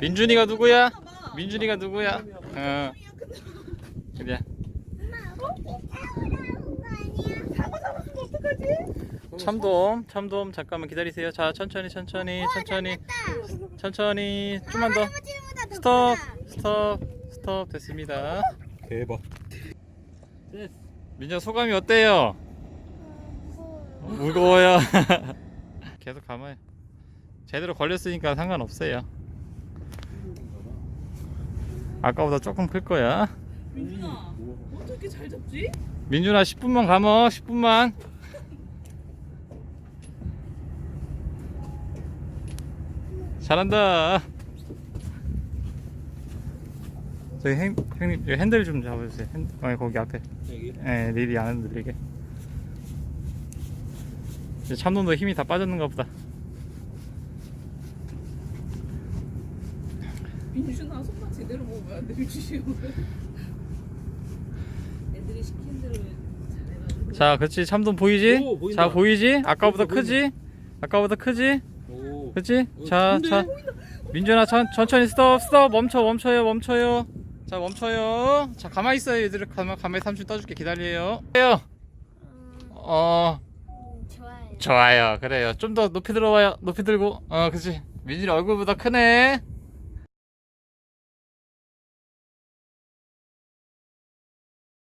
민준이가 누구야? 민준이가 누구야? 어. 그래. 참돔, 참돔 잠깐만 기다리세요. 자, 천천히, 천천히, 천천히, 천천히, 좀만 더. 스톱, 스톱, 스톱 됐습니다. 대박. 민준 소감이 어때요? 무거워요. 계속 감아요. 제대로 걸렸으니까 상관없어요. 아까보다 조금 클 거야. 민준아 어떻게 잘 잡지? 민준아 10분만 감어 10분만 잘한다 저기 행, 형님 여기 핸들 좀 잡아주세요 핸, 어, 거기 앞에 여기. 예, 릴이 안 흔들리게 참돔도 힘이 다 빠졌는가 보다 민준아 손만 제대로 먹으면 안 돼, 민준이 애들이 시키는 대로 잘해가지고 자 그렇지 참돔 보이지? 오, 보인다. 자 보이지? 아까보다 보인다, 크지? 아까보다 크지? 오. 그렇지? 어, 자, 큰데? 자, 민준아 천, 천천히 스톱, 스톱, 멈춰, 멈춰요, 멈춰요. 자, 멈춰요. 자, 가만히 있어요, 얘들. 가만, 가만히 삼촌 떠줄게. 기다려요. 해요. 어, 좋아요. 좋아요. 그래요. 좀 더 높이 들어와요. 높이 들고. 어, 그렇지. 민준이 얼굴보다 크네.